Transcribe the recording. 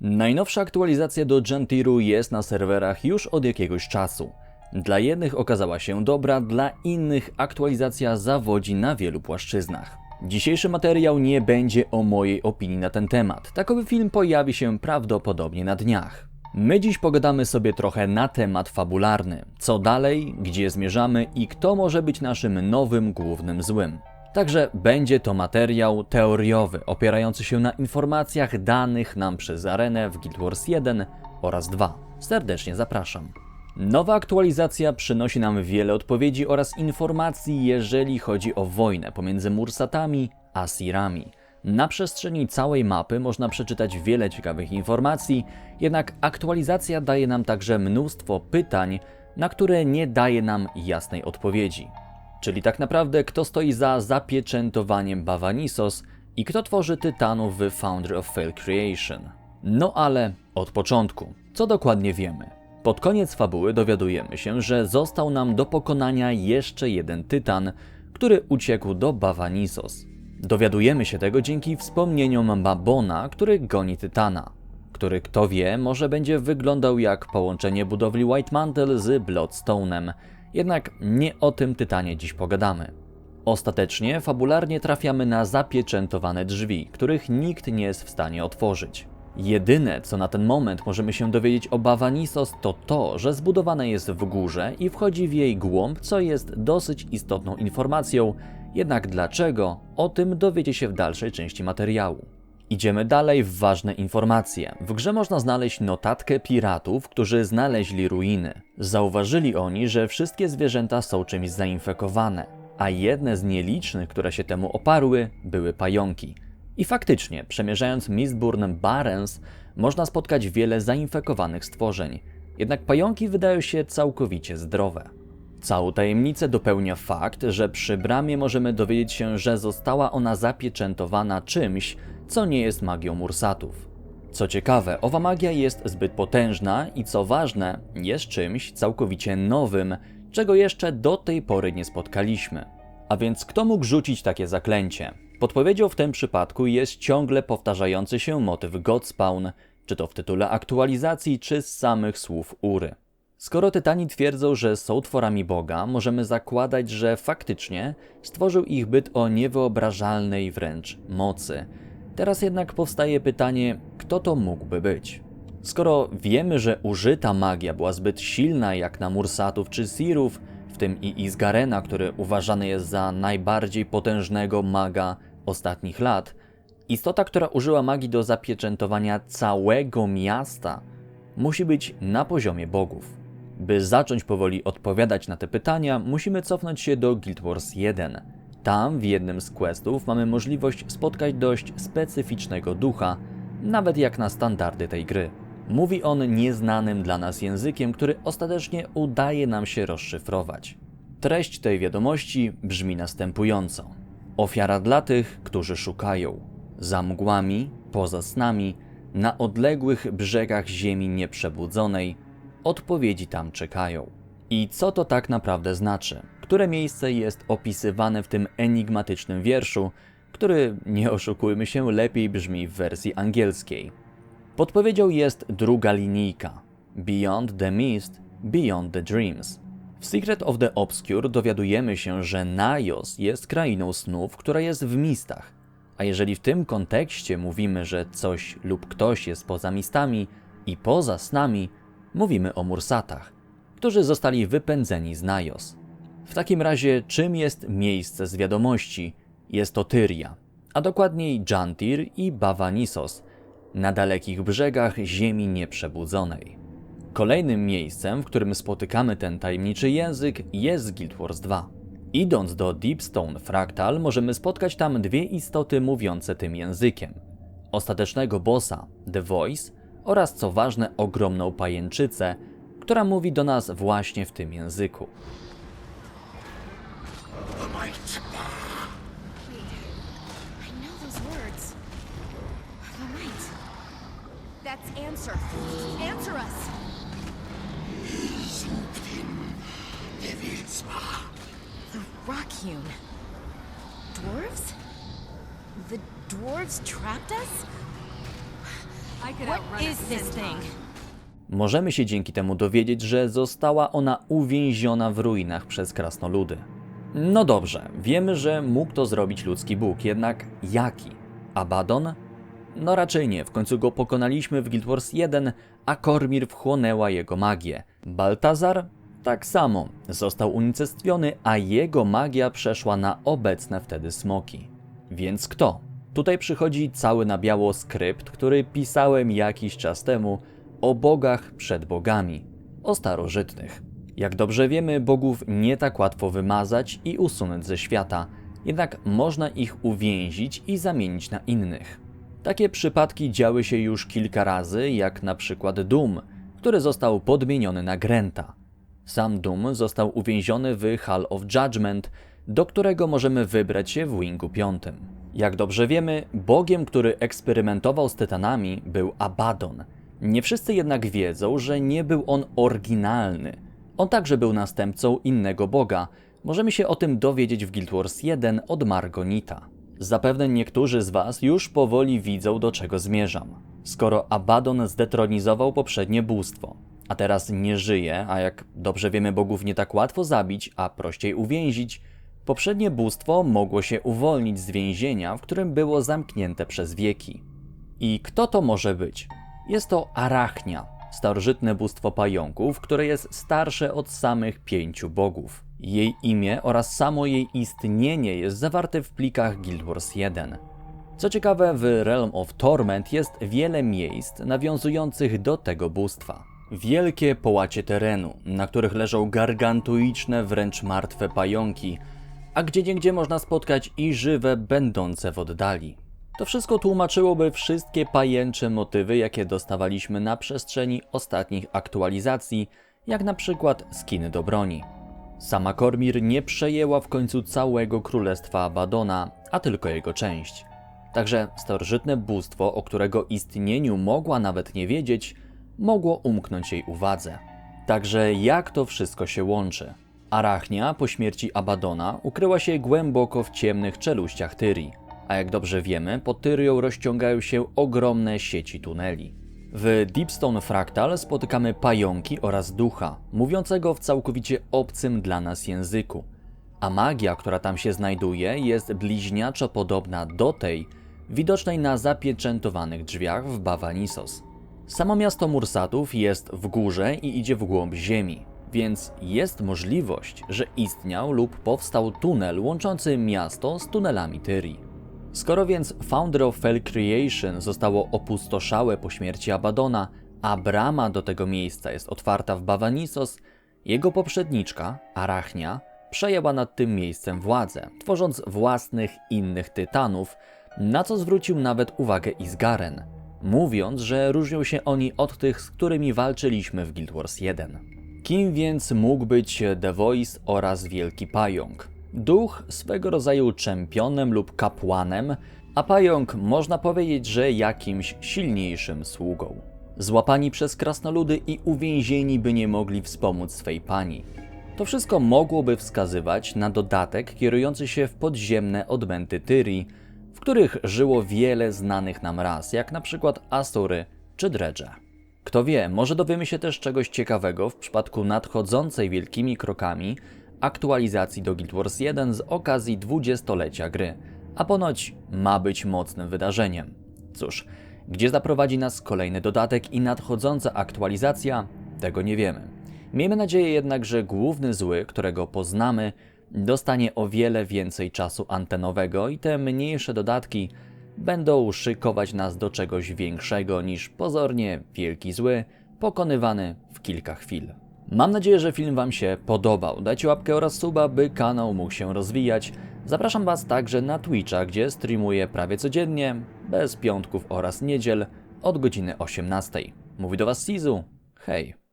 Najnowsza aktualizacja do Gentiru jest na serwerach już od jakiegoś czasu. Dla jednych okazała się dobra, dla innych aktualizacja zawodzi na wielu płaszczyznach. Dzisiejszy materiał nie będzie o mojej opinii na ten temat. Takowy film pojawi się prawdopodobnie na dniach. My dziś pogadamy sobie trochę na temat fabularny. Co dalej, gdzie zmierzamy i kto może być naszym nowym głównym złym. Także będzie to materiał teoriowy, opierający się na informacjach danych nam przez arenę w Guild Wars 1 oraz 2. Serdecznie zapraszam. Nowa aktualizacja przynosi nam wiele odpowiedzi oraz informacji, jeżeli chodzi o wojnę pomiędzy Mursatami a Sirami. Na przestrzeni całej mapy można przeczytać wiele ciekawych informacji, jednak aktualizacja daje nam także mnóstwo pytań, na które nie daje nam jasnej odpowiedzi. Czyli tak naprawdę kto stoi za zapieczętowaniem Bavanisos i kto tworzy tytanów w Foundry of Fail Creation. No ale od początku, co dokładnie wiemy? Pod koniec fabuły dowiadujemy się, że został nam do pokonania jeszcze jeden tytan, który uciekł do Bavanisos. Dowiadujemy się tego dzięki wspomnieniom Babona, który goni tytana, który kto wie, może będzie wyglądał jak połączenie budowli White Mantle z Bloodstone'em, jednak nie o tym tytanie dziś pogadamy. Ostatecznie, fabularnie trafiamy na zapieczętowane drzwi, których nikt nie jest w stanie otworzyć. Jedyne, co na ten moment możemy się dowiedzieć o Bavanisos, to to, że zbudowane jest w górze i wchodzi w jej głąb, co jest dosyć istotną informacją, jednak dlaczego, o tym dowiecie się w dalszej części materiału. Idziemy dalej w ważne informacje. W grze można znaleźć notatkę piratów, którzy znaleźli ruiny. Zauważyli oni, że wszystkie zwierzęta są czymś zainfekowane, a jedne z nielicznych, które się temu oparły, były pająki. I faktycznie, przemierzając Mistburn Barrens, można spotkać wiele zainfekowanych stworzeń. Jednak pająki wydają się całkowicie zdrowe. Całą tajemnicę dopełnia fakt, że przy bramie możemy dowiedzieć się, że została ona zapieczętowana czymś, co nie jest magią Mursatów. Co ciekawe, owa magia jest zbyt potężna i co ważne, jest czymś całkowicie nowym, czego jeszcze do tej pory nie spotkaliśmy. A więc kto mógł rzucić takie zaklęcie? Podpowiedzią w tym przypadku jest ciągle powtarzający się motyw Godspawn, czy to w tytule aktualizacji, czy z samych słów Ury. Skoro Tytani twierdzą, że są tworami Boga, możemy zakładać, że faktycznie stworzył ich byt o niewyobrażalnej wręcz mocy. Teraz jednak powstaje pytanie, kto to mógłby być? Skoro wiemy, że użyta magia była zbyt silna jak na Mursatów czy Sirów, w tym i Izgarena, który uważany jest za najbardziej potężnego maga ostatnich lat, istota, która użyła magii do zapieczętowania całego miasta, musi być na poziomie bogów. By zacząć powoli odpowiadać na te pytania, musimy cofnąć się do Guild Wars 1. Tam w jednym z questów mamy możliwość spotkać dość specyficznego ducha, nawet jak na standardy tej gry. Mówi on nieznanym dla nas językiem, który ostatecznie udaje nam się rozszyfrować. Treść tej wiadomości brzmi następująco: Ofiara dla tych, którzy szukają. Za mgłami, poza snami, na odległych brzegach ziemi nieprzebudzonej, odpowiedzi tam czekają. I co to tak naprawdę znaczy? Które miejsce jest opisywane w tym enigmatycznym wierszu, który, nie oszukujmy się, lepiej brzmi w wersji angielskiej? Podpowiedzią jest druga linijka: Beyond the Mist, Beyond the Dreams. W Secret of the Obscure dowiadujemy się, że Najos jest krainą snów, która jest w mistach. A jeżeli w tym kontekście mówimy, że coś lub ktoś jest poza mistami i poza snami, mówimy o Mursatach, którzy zostali wypędzeni z Najos. W takim razie, czym jest miejsce z wiadomości? Jest to Tyria, a dokładniej Jantir i Bavanisos, na dalekich brzegach ziemi nieprzebudzonej. Kolejnym miejscem, w którym spotykamy ten tajemniczy język, jest Guild Wars 2. Idąc do Deepstone Fractal, możemy spotkać tam dwie istoty mówiące tym językiem. Ostatecznego bossa, The Voice, oraz co ważne, ogromną pajęczycę, która mówi do nas właśnie w tym języku. I know those words. The light. That's answer. Answer us. The rock hewn. Dwarves? The dwarves trapped us? What is this thing? Możemy się dzięki temu dowiedzieć, że została ona uwięziona w ruinach przez krasnoludy. No dobrze, wiemy, że mógł to zrobić ludzki Bóg, jednak jaki? Abaddon? No raczej nie, w końcu go pokonaliśmy w Guild Wars 1, a Kormir wchłonęła jego magię. Baltazar? Tak samo, został unicestwiony, a jego magia przeszła na obecne wtedy smoki. Więc kto? Tutaj przychodzi cały na biało skrypt, który pisałem jakiś czas temu o bogach przed bogami, o starożytnych. Jak dobrze wiemy, bogów nie tak łatwo wymazać i usunąć ze świata, jednak można ich uwięzić i zamienić na innych. Takie przypadki działy się już kilka razy, jak na przykład Doom, który został podmieniony na Grenta. Sam Doom został uwięziony w Hall of Judgment, do którego możemy wybrać się w Wingu 5. Jak dobrze wiemy, bogiem, który eksperymentował z tytanami, był Abaddon. Nie wszyscy jednak wiedzą, że nie był on oryginalny. On także był następcą innego boga. Możemy się o tym dowiedzieć w Guild Wars 1 od Margonita. Zapewne niektórzy z Was już powoli widzą, do czego zmierzam. Skoro Abaddon zdetronizował poprzednie bóstwo, a teraz nie żyje, a jak dobrze wiemy, bogów nie tak łatwo zabić, a prościej uwięzić, poprzednie bóstwo mogło się uwolnić z więzienia, w którym było zamknięte przez wieki. I kto to może być? Jest to Arachnia, starożytne bóstwo pająków, które jest starsze od samych pięciu bogów. Jej imię oraz samo jej istnienie jest zawarte w plikach Guild Wars 1. Co ciekawe, w Realm of Torment jest wiele miejsc nawiązujących do tego bóstwa. Wielkie połacie terenu, na których leżą gargantuiczne, wręcz martwe pająki, a gdzieniegdzie można spotkać i żywe, będące w oddali. To wszystko tłumaczyłoby wszystkie pajęcze motywy, jakie dostawaliśmy na przestrzeni ostatnich aktualizacji, jak na przykład skiny do broni. Sama Kormir nie przejęła w końcu całego królestwa Abadona, a tylko jego część. Także starożytne bóstwo, o którego istnieniu mogła nawet nie wiedzieć, mogło umknąć jej uwadze. Także jak to wszystko się łączy? Arachnia po śmierci Abadona ukryła się głęboko w ciemnych czeluściach Tyrii, a jak dobrze wiemy, pod Tyrią rozciągają się ogromne sieci tuneli. W Deepstone Fractal spotykamy pająki oraz ducha, mówiącego w całkowicie obcym dla nas języku. A magia, która tam się znajduje, jest bliźniaczo podobna do tej, widocznej na zapieczętowanych drzwiach w Bavanisos. Samo miasto Mursatów jest w górze i idzie w głąb ziemi, więc jest możliwość, że istniał lub powstał tunel łączący miasto z tunelami Tyrii. Skoro więc Founder of Fell Creation zostało opustoszałe po śmierci Abadona, a brama do tego miejsca jest otwarta w Bavanisos, jego poprzedniczka, Arachnia, przejęła nad tym miejscem władzę, tworząc własnych innych tytanów, na co zwrócił nawet uwagę Isgaren, mówiąc, że różnią się oni od tych, z którymi walczyliśmy w Guild Wars 1. Kim więc mógł być The Voice oraz Wielki Pająk? Duch swego rodzaju czempionem lub kapłanem, a pająk można powiedzieć, że jakimś silniejszym sługą. Złapani przez krasnoludy i uwięzieni by nie mogli wspomóc swej pani. To wszystko mogłoby wskazywać na dodatek kierujący się w podziemne odmęty Tyrii, w których żyło wiele znanych nam ras, jak na przykład Astury czy Dredże. Kto wie, może dowiemy się też czegoś ciekawego w przypadku nadchodzącej wielkimi krokami aktualizacji do Guild Wars 1 z okazji 20-lecia gry, a ponoć ma być mocnym wydarzeniem. Cóż, gdzie zaprowadzi nas kolejny dodatek i nadchodząca aktualizacja, tego nie wiemy. Miejmy nadzieję jednak, że główny zły, którego poznamy, dostanie o wiele więcej czasu antenowego i te mniejsze dodatki będą szykować nas do czegoś większego niż pozornie wielki zły, pokonywany w kilka chwil. Mam nadzieję, że film Wam się podobał. Dajcie łapkę oraz suba, by kanał mógł się rozwijać. Zapraszam Was także na Twitcha, gdzie streamuję prawie codziennie, bez piątków oraz niedziel, od godziny 18. Mówi do Was Sizu. Hej.